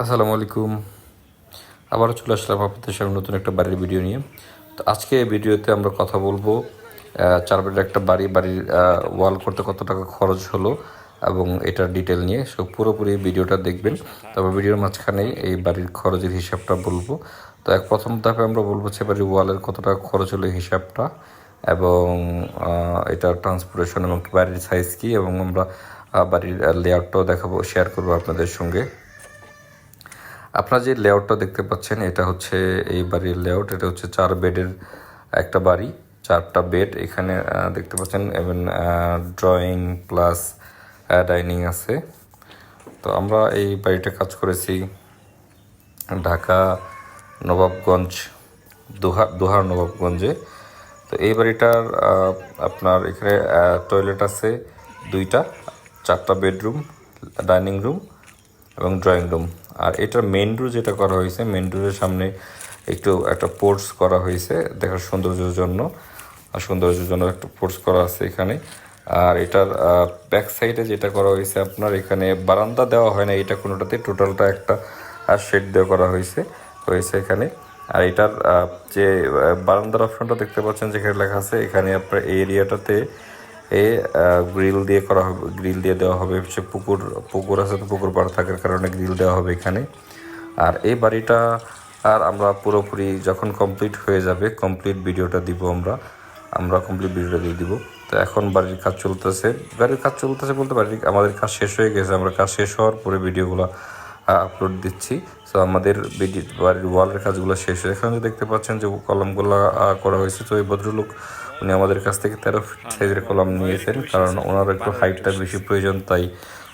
আসসালামু আলাইকুম। আবারও চলে আসলাম আপনাদের সামনে নতুন একটা বাড়ির ভিডিও নিয়ে। তো আজকে এই ভিডিওতে আমরা কথা বলব চার বেডের একটা বাড়ি, বাড়ির ওয়াল করতে কত টাকা খরচ হলো এবং এটার ডিটেল নিয়ে। সো পুরোপুরি ভিডিওটা দেখবেন। তবে ভিডিওর মাঝখানেই এই বাড়ির খরচের হিসাবটা বলব। তো এক প্রথম ধাপে আমরা বলব সে বাড়ির ওয়ালের কত টাকা খরচ হলো হিসাবটা এবং এটা ট্রান্সপোর্টেশন এবং বাড়ির সাইজ কী এবং আমরা বাড়ির লেআউটটাও দেখাবো শেয়ার করব আপনাদের সঙ্গে। আপনারা যে লেআউটটা দেখতে পাচ্ছেন, এটা হচ্ছে এই বাড়ির লেআউট এটা হচ্ছে চার বেডের একটা বাড়ি, চারটা বেড এখানে দেখতে পাচ্ছেন এবং ড্রয়িং প্লাস ডাইনিং আছে। তো আমরা এই বাড়িটা কাজ করেছি ঢাকা নবাবগঞ্জ, দোহা দোহার নবাবগঞ্জে। তো এই বাড়িটার আপনার এখানে টয়লেট আছে দুইটা, চারটা বেডরুম ডাইনিং রুম এবং ড্রয়িং রুম আর এটার মেন ডোর যেটা করা হয়েছে মেন ডোরের সামনে একটু একটা পোর্টস করা হয়েছে দেখার সৌন্দর্যের জন্য। আর সৌন্দর্যের জন্য একটা পোর্টস করা আছে এখানে। আর এটার ব্যাক সাইডে যেটা করা হয়েছে আপনার, এখানে বারান্দা দেওয়া হয় না, এটা কোনোটাতে টোটালটা একটা শেড দেওয়া করা হয়েছে হয়েছে এখানে। আর এটার যে বারান্দার অপশনটা দেখতে পাচ্ছেন, যেখানে লেখা আছে, এখানে আপনার এরিয়াটাতে এ গ্রিল দিয়ে করা হবে গ্রিল দিয়ে দেওয়া হবে হচ্ছে পুকুর পুকুর আছে তো পুকুর পাড় থাকার কারণে গ্রিল দেওয়া হবে এখানে। আর এই বাড়িটা, আর আমরা পুরোপুরি যখন কমপ্লিট হয়ে যাবে কমপ্লিট ভিডিওটা দিব আমরা আমরা কমপ্লিট ভিডিওটা দিয়ে দিব। তো এখন বাড়ির কাজ চলতেছে, বাড়ির কাজ চলতেছে বলতে বাড়ির আমাদের কাজ শেষ হয়ে গেছে, আমরা কাজ শেষ হওয়ার পরে ভিডিওগুলো আপলোড দিচ্ছি। তো আমাদের বাড়ির ওয়ালের কাজগুলো শেষ হয়ে এখানে দেখতে পাচ্ছেন যে কলমগুলো করা হয়েছে, তো এই ভদ্রলোক উনি আমাদের কাছ থেকে তেরো ফিট সাইজের কলম নিয়েছেন, কারণ ওনার একটু হাইটটা বেশি প্রয়োজন, তাই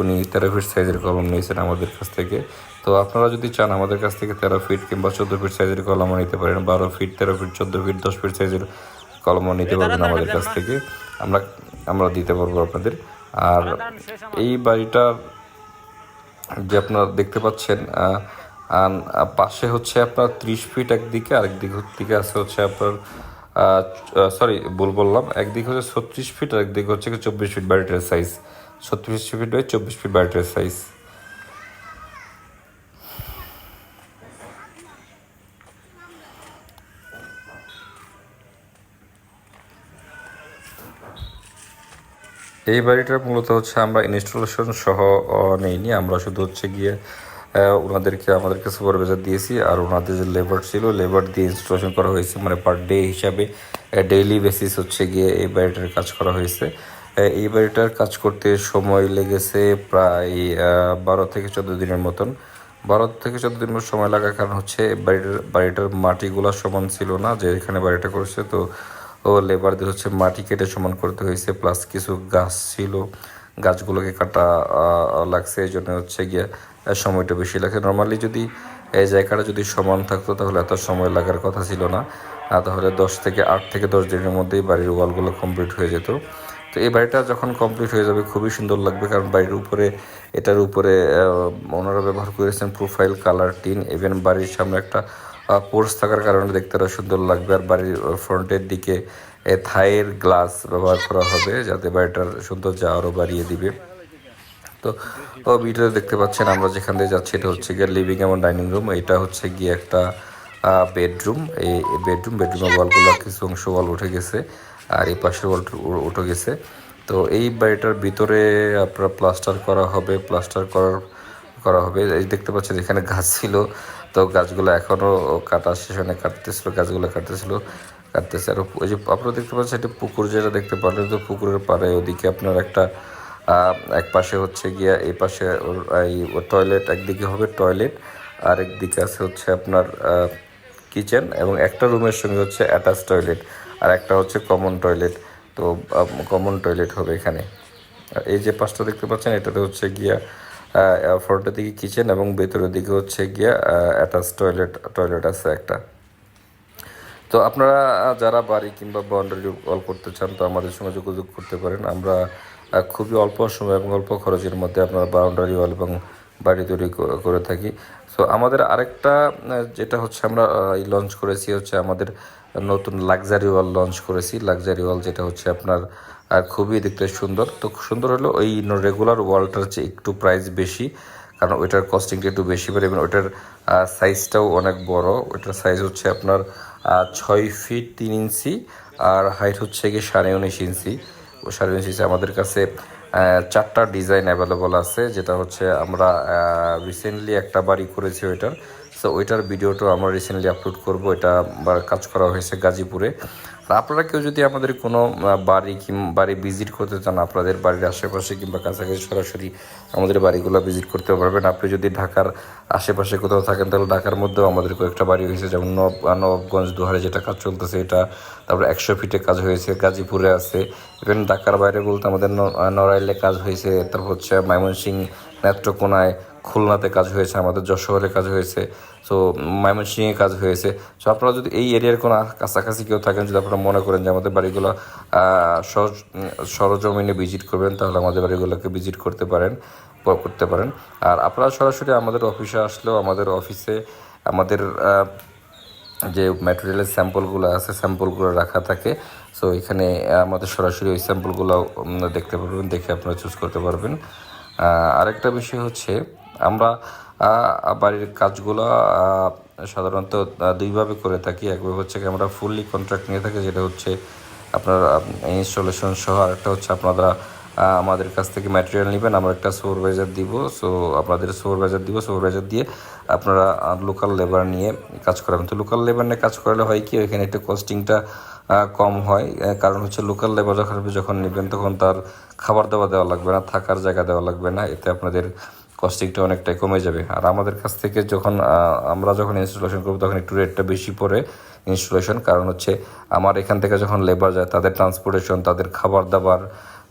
উনি তেরো ফিট সাইজের কলম নিয়েছেন আমাদের কাছ থেকে। তো আপনারা যদি চান আমাদের কাছ থেকে তেরো ফিট কিংবা চোদ্দ ফিট সাইজের কলমও নিতে পারেন, বারো ফিট তেরো ফিট চোদ্দ ফিট দশ ফিট সাইজের কলমও নিতে পারবেন আমাদের কাছ থেকে। আমরা আমরা দিতে পারব আপনাদের। আর এই বাড়িটা যে আপনারা দেখতে পাচ্ছেন পাশে হচ্ছে আপনার ত্রিশ ফিট একদিকে, আরেক দিক দিকে আছে হচ্ছে আপনার সরি ভুল বললাম। একদিকে হচ্ছে ছত্রিশ ফিট আর একদিকে হচ্ছে চব্বিশ ফিট ব্যারিটার সাইজ ছত্রিশ ফিট বাই চব্বিশ ফিট ব্যারিটার সাইজ এই বাড়িটা মূলত হচ্ছে আমরা ইনস্টলেশন সহ নেইনি। আমরা শুধু হচ্ছে গিয়ে ওনাদেরকে আমাদেরকে সুপারভাইজার দিয়েছি আর ওনাদের যে লেবার ছিল লেবার দিয়ে ইনস্টলেশন করা হয়েছে মানে পার ডে হিসাবে ডেইলি বেসিস হচ্ছে গিয়ে এই বাড়িটার কাজ করা হয়েছে। এই বাড়িটার কাজ করতে সময় লেগেছে প্রায় বারো থেকে চোদ্দ দিনের মতন। বারো থেকে চোদ্দ দিন সময় লাগার কারণ হচ্ছে বাড়িটার বাড়িটার মাটিগুলো সমান ছিল না, যে এখানে বাড়িটা করছে, তো ও লেবার দিয়ে হচ্ছে মাটি কেটে সমান করতে হয়েছে প্লাস কিছু গাছ ছিল। গাছগুলোকে কাটা লাগছে এই জন্য হচ্ছে গিয়ে সময়টা বেশি লাগে নর্মালি যদি এই জায়গাটা যদি সমান থাকতো, তাহলে এত সময় লাগার কথা ছিল না। তাহলে দশ থেকে আট থেকে দশ দিনের মধ্যেই বাড়ির ওয়ালগুলো কমপ্লিট হয়ে যেত। তো এই বাড়িটা যখন কমপ্লিট হয়ে যাবে, খুবই সুন্দর লাগবে, কারণ বাড়ির উপরে, এটার উপরে ওনারা ব্যবহার করেছেন প্রোফাইল কালার টিন ইভেন বাড়ির সামনে একটা পোর্স থাকার কারণে দেখতে সুন্দর লাগবে। আর বাড়ির ফ্রন্টের দিকে থাইয়ের গ্লাস ব্যবহার করা হবে যাতে বাড়িটার সৌন্দর্য আরও বাড়িয়ে দিবে। তো ভিডিওতে দেখতে পাচ্ছেন আমরা যেখান দিয়ে যাচ্ছি, এটা হচ্ছে গিয়ে লিভিং এবং ডাইনিং রুম এটা হচ্ছে গিয়ে একটা বেডরুম এই বেডরুম বেডরুমের ওয়ালগুলো কিছু অংশ ওয়াল উঠে গেছে, আর এই পাশের ওয়াল উঠে গেছে। তো এই বাড়িটার ভিতরে আপনার প্লাস্টার করা হবে প্লাস্টার করার, করা হবে। এই দেখতে পাচ্ছেন এখানে গাছ ছিল, তো গাছগুলো এখনও কাটা সেশনে কাটতেছিল, গাছগুলো কাটতেছিল। কাটতেছে। আর ওই যে আপনারা দেখতে পাচ্ছেন একটা পুকুর, যেটা দেখতে পারলেন তো পুকুরের পাড়ে ওদিকে আপনার একটা এক পাশে হচ্ছে গিয়া এই পাশে এই টয়লেট একদিকে হবে টয়লেট আর একদিকে আছে হচ্ছে আপনার কিচেন এবং একটা রুমের সঙ্গে হচ্ছে অ্যাটাচ টয়লেট আর একটা হচ্ছে কমন টয়লেট তো কমন টয়লেট হবে এখানে। এই যে পাশটা দেখতে পাচ্ছেন, এটাতে হচ্ছে গিয়া ফ্রন্টের দিকে কিচেন এবং ভেতরের দিকে হচ্ছে গিয়া অ্যাটাচ টয়লেট টয়লেট আছে একটা। তো আপনারা যারা বাড়ি কিংবা বাউন্ডারি ওয়াল করতে চান, তো আমাদের সঙ্গে যোগাযোগ করতে পারেন। আমরা খুবই অল্প সময় এবং অল্প খরচের মধ্যে আপনারা বাউন্ডারি ওয়াল এবং বাড়ি তৈরি করে থাকি। সো আমাদের আরেকটা যেটা হচ্ছে আমরা লঞ্চ করেছি হচ্ছে আমাদের নতুন লাক্সারি ওয়াল লঞ্চ করেছি। লাক্সারি ওয়াল যেটা হচ্ছে আপনার খুবই দেখতে সুন্দর। তো সুন্দর হলো ওই রেগুলার ওয়ালটার চেয়ে একটু প্রাইস বেশি, কারণ ওইটার কস্টিংটা একটু বেশি পড়ে এবং ওইটার সাইজটাও অনেক বড়। ওইটার সাইজ হচ্ছে আপনার ছয় ফিট তিন ইঞ্চি, আর হাইট হচ্ছে গিয়ে সাড়ে উনিশ ইঞ্চি। ও সাড়ে উনিশ ইঞ্চি আমাদের কাছে চারটা ডিজাইন অ্যাভেলেবল আছে, যেটা হচ্ছে আমরা রিসেন্টলি একটা বাড়ি করেছি ওইটার। সো ওইটার ভিডিওটা আমরা রিসেন্টলি আপলোড করব। এটা কাজ করা হয়েছে গাজীপুরে। আর আপনারা কেউ যদি আমাদের কোনো বাড়ি কিংবা বাড়ি ভিজিট করতে চান, আপনাদের বাড়ির আশেপাশে কিংবা কাছাকাছি সরাসরি আমাদের বাড়িগুলো ভিজিট করতে পারবেন। আপনি যদি ঢাকার আশেপাশে কোথাও থাকেন, তাহলে ঢাকার মধ্যেও আমাদের কয়েকটা বাড়ি হয়েছে, যেমন নব নবাবগঞ্জ, দুহারে যেটা কাজ চলতেছে এটা, তারপরে একশো ফিটে কাজ হয়েছে, গাজীপুরে আছে। ইভেন ঢাকার বাইরে বলতে আমাদের নড়াইলে কাজ হয়েছে, তারপর হচ্ছে ময়মনসিং নেত্রকোনায় খুলনাতে কাজ হয়েছে, আমাদের যশোরে কাজ হয়েছে সো ময়মনসিংহে কাজ হয়েছে। সো আপনারা যদি এই এরিয়ার কোনো কাছাকাছি কেউ থাকেন, যদি আপনারা মনে করেন যে আমাদের বাড়িগুলো সরজমিনে ভিজিট করবেন, তাহলে আমাদের বাড়িগুলোকে ভিজিট করতে পারেন করতে পারেন। আর আপনারা সরাসরি আমাদের অফিসে আসলেও আমাদের অফিসে আমাদের যে ম্যাটেরিয়ালের স্যাম্পলগুলো আছে স্যাম্পলগুলো রাখা থাকে। সো এখানে আমাদের সরাসরি ওই স্যাম্পলগুলো দেখতে পারবেন, দেখে আপনারা চুজ করতে পারবেন। আরেকটা বিষয় হচ্ছে আমরা বাড়ির কাজগুলো সাধারণত দুইভাবে করে থাকি। একভাবে হচ্ছে কি আমরা ফুললি কন্ট্রাক্ট নিয়ে থাকি, যেটা হচ্ছে আপনার ইনস্টলেশন সহ আরেকটা হচ্ছে আপনারা আমাদের কাছ থেকে ম্যাটেরিয়াল নেবেন, আমরা একটা সুপারভাইজার দিব। সো আপনাদের সুপারভাইজার দিব সুপারভাইজার দিয়ে আপনারা লোকাল লেবার নিয়ে কাজ করাবেন। তো লোকাল লেবার নিয়ে কাজ করালে হয় কি এখানে একটু কস্টিংটা কম হয়। কারণ হচ্ছে লোকাল লেবার যখন যখন নেবেন, তখন তার খাবার দাবার দেওয়া লাগবে না, থাকার জায়গা দেওয়া লাগবে না। এতে আপনাদের কস্টিংটা অনেকটাই কমে যাবে। আর আমাদের কাছ থেকে যখন আমরা যখন ইনস্টলেশন করব, তখন একটু রেটটা বেশি পড়ে ইনস্টলেশন কারণ হচ্ছে আমার এখান থেকে যখন লেবার যায়, তাদের ট্রান্সপোর্টেশন তাদের খাবার দাবার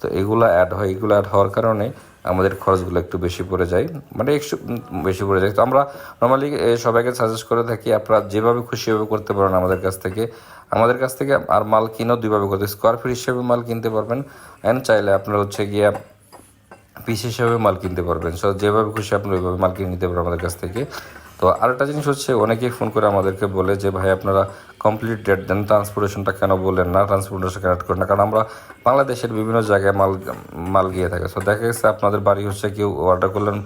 তো এগুলো অ্যাড হয়, এগুলো অ্যাড হওয়ার কারণে আমাদের খরচগুলো একটু বেশি পড়ে যায়। মানে একটু বেশি পড়ে যায়। তো আমরা নর্মালি সবাইকে সাজেস্ট করে থাকি, আপনারা যেভাবে খুশি ভাবে করতে পারেন আমাদের কাছ থেকে। আমাদের কাছ থেকে আর মাল কিনেও দুইভাবে করতে স্কোয়ার ফিট হিসেবে মাল কিনতে পারবেন। অ্যান্ড চাইলে আপনারা হচ্ছে গিয়া পিস হিসেবে মাল কিনতে পারবেন। সো যেভাবে খুশি আপনি ওইভাবে মাল কিনে নিতে পারবেন আমাদের কাছ থেকে। তো আরেকটা জিনিস হচ্ছে, অনেকেই ফোন করে আমাদেরকে বলে যে, ভাই, আপনারা কমপ্লিট ডেট দেন ট্রান্সপোর্টেশনটা কেন বললেন না? ট্রান্সপোর্টেশন কেন করেন না। কারণ আমরা বাংলাদেশের বিভিন্ন জায়গায় মাল মাল গিয়ে থাকে। সো দেখা গেছে আপনাদের বাড়ি হচ্ছে কেউ অর্ডার করলেন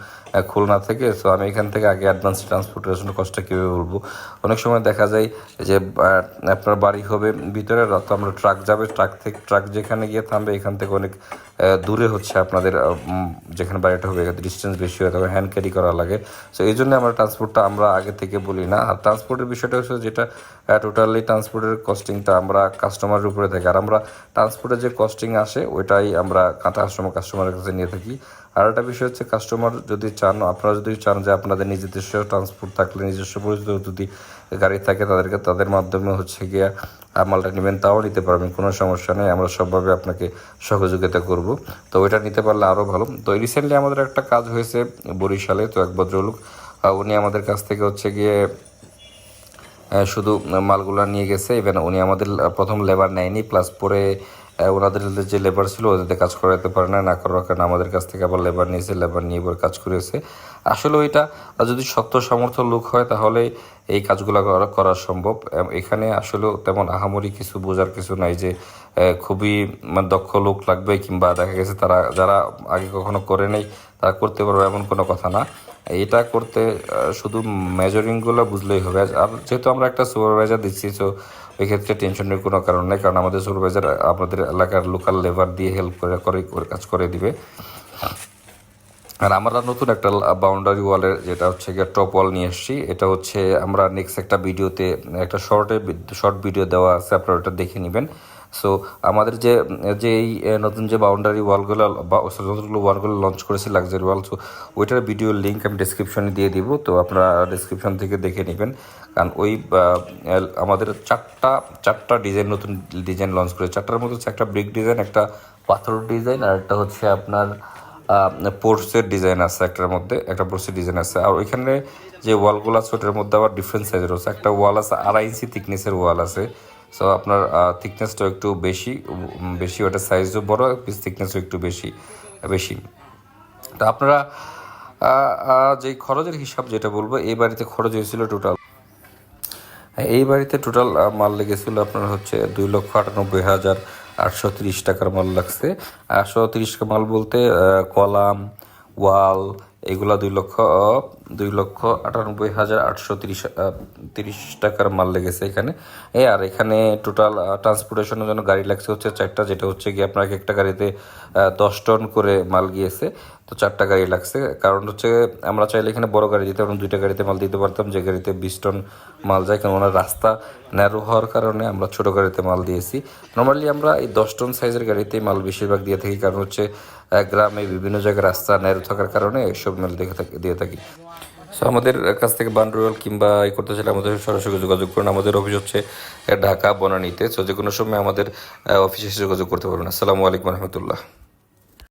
খুলনা থেকে। সো আমি এখান থেকে আগে অ্যাডভান্স ট্রান্সপোর্টেশন কষ্টটা কীভাবে বলব? অনেক সময় দেখা যায় যে আপনার বাড়ি হবে ভিতরে তো আমরা ট্রাক যাবে ট্রাক থেকে ট্রাক যেখানে গিয়ে থামবে, এখান থেকে অনেক দূরে হচ্ছে আপনাদের যেখানে বাড়িটা হবে ডিস্টেন্স বেশি হয় তখন হ্যান্ড ক্যারি করা লাগে। সো এই জন্য আমরা ট্রান্সপোর্টটা আমরা আগে থেকে বলি না। আর ট্রান্সপোর্টের বিষয়টা হচ্ছে যেটা টোটালি ট্রান্সপোর্টের কস্টিংটা আমরা কাস্টমারের উপরে থাকি। আর আমরা ট্রান্সপোর্টের যে কস্টিং আসে, ওইটাই আমরা কাস্টমার কাস্টমারের কাছে নিয়ে থাকি। আর একটা বিষয় হচ্ছে কাস্টমার যদি চান, আপনারা যদি চান যে আপনাদের নিজস্ব ট্রান্সপোর্ট থাকলে, নিজস্ব পরিচিত যদি গাড়ি থাকে, তাদেরকে, তাদের মাধ্যমে হচ্ছে গিয়ে মালটা নেবেন, তাও নিতে পারবেন, কোনো সমস্যা নেই। আমরা সবভাবে আপনাকে সহযোগিতা করব। তো ওইটা নিতে পারলে আরও ভালো। তো রিসেন্টলি আমাদের একটা কাজ হয়েছে বরিশালে, তো এক ভদ্রলোক উনি আমাদের কাছ থেকে হচ্ছে গিয়ে শুধু মালগুলো নিয়ে গেছে ইভেন উনি আমাদের প্রথম লেবার নেয়নি প্লাস পরে ওনাদের যে লেবার ছিল ওদেরকে কাজ করাতে পারে না না করার কারণে আমাদের কাছ থেকে আবার লেবার নিয়েছে লেবার নিয়ে এবার কাজ করেছে। আসলে ওইটা যদি শক্ত সামর্থ্য লোক হয়, তাহলে এই কাজগুলো করা সম্ভব। এখানে আসলে তেমন আহামরি কিছু বোঝার কিছু নাই যে খুবই মানে দক্ষ লোক লাগবে, কিংবা দেখা গেছে তারা, যারা আগে কখনো করে নেই, তারা করতে পারবে এমন কোনো কথা না। এটা করতে শুধু মেজারিংগুলো বুঝলেই হবে। আর যেহেতু আমরা একটা সুপারভাইজার দিচ্ছি তো ওই ক্ষেত্রে টেনশনের কোনো কারণ নেই, কারণ আমাদের সুপারভাইজার আপনাদের এলাকার লোকাল লেবার দিয়ে হেল্প করে করে কাজ করে দিবে। আর আমরা নতুন একটা বাউন্ডারি ওয়ালের যেটা হচ্ছে গিয়ে টপ ওয়াল নিয়ে এসেছি, এটা হচ্ছে আমরা নেক্সট একটা ভিডিওতে একটা শর্টে শর্ট ভিডিও দেওয়া আছে, আপনারা ওটা দেখে নেবেন। সো আমাদের যে যে এই নতুন যে বাউন্ডারি ওয়ালগুলো বা নতুনগুলো ওয়ালগুলো লঞ্চ করেছি লাক্সারি ওয়াল সো ওইটার ভিডিওর লিঙ্ক আমি ডিসক্রিপশনে দিয়ে দিব, তো আপনারা ডিসক্রিপশন থেকে দেখে নেবেন। কারণ ওই আমাদের চারটা চারটা ডিজাইন নতুন ডিজাইন লঞ্চ করে চারটার মধ্যে হচ্ছে একটা ব্রিক ডিজাইন একটা পাথর ডিজাইন আর একটা হচ্ছে আপনার পোর্টসের ডিজাইন আছে একটার মধ্যে, একটা পোর্টসের ডিজাইন আছে। আর ওইখানে যে ওয়ালগুলো আছে, ওটার মধ্যে আবার ডিফারেন্ট সাইজের আছে একটা ওয়াল আছে আড়াই ইঞ্চি থিকনেসের ওয়াল আছে। সো আপনার থিকনেসটা একটু বেশি বেশি, ওটার সাইজও বড় পিস থিকনেসও একটু বেশি বেশি। তো আপনারা যে খরচের হিসাব যেটা বলব, এই বাড়িতে খরচ হয়েছিল টোটাল এই বাড়িতে টোটাল মাল লেগেছিল আপনার হচ্ছে দুই লক্ষ আটানব্বই হাজার আটশো তিরিশ টাকার মাল লাগছে। আটশো তিরিশ টাকা মাল বলতে কলাম, ওয়াল, এগুলা দুই লক্ষ দুই লক্ষ আটানব্বই হাজার আটশো তিরিশ তিরিশ টাকার মাল লেগেছে এখানে। এই আর এখানে টোটাল ট্রান্সপোর্টেশনের জন্য গাড়ি লাগছে হচ্ছে চারটা, যেটা হচ্ছে কি আপনার একটা গাড়িতে দশ টন করে মাল গিয়েছে। তো চারটা গাড়ি লাগছে। কারণ হচ্ছে আমরা চাইলে এখানে বড় গাড়ি দিতে পারতাম, দুইটা গাড়িতে মাল দিতে পারতাম, যে গাড়িতে বিশ টন মাল যায়, কারণ ওনার রাস্তা ন্যারো হওয়ার কারণে আমরা ছোট গাড়িতে মাল দিয়েছি। নর্মালি আমরা এই দশ টন সাইজের গাড়িতেই মাল বেশিরভাগ দিয়ে থাকি, কারণ হচ্ছে গ্রামে বিভিন্ন জায়গায় রাস্তা ন্যারো থাকার কারণে এইসব মাল দেখে থাকি, দিয়ে থাকি। সো আমাদের কাছ থেকে বান্ডুয়াল কিংবা এই করতে চাইলে আমাদের সরাসরি যোগাযোগ করুন। আমাদের অফিস হচ্ছে ঢাকা, বনানীতে। সো যে কোনো সময় আমাদের অফিসে এসে যোগাযোগ করতে পারবেন। আসসালামু আলাইকুম রহমতুল্লাহ।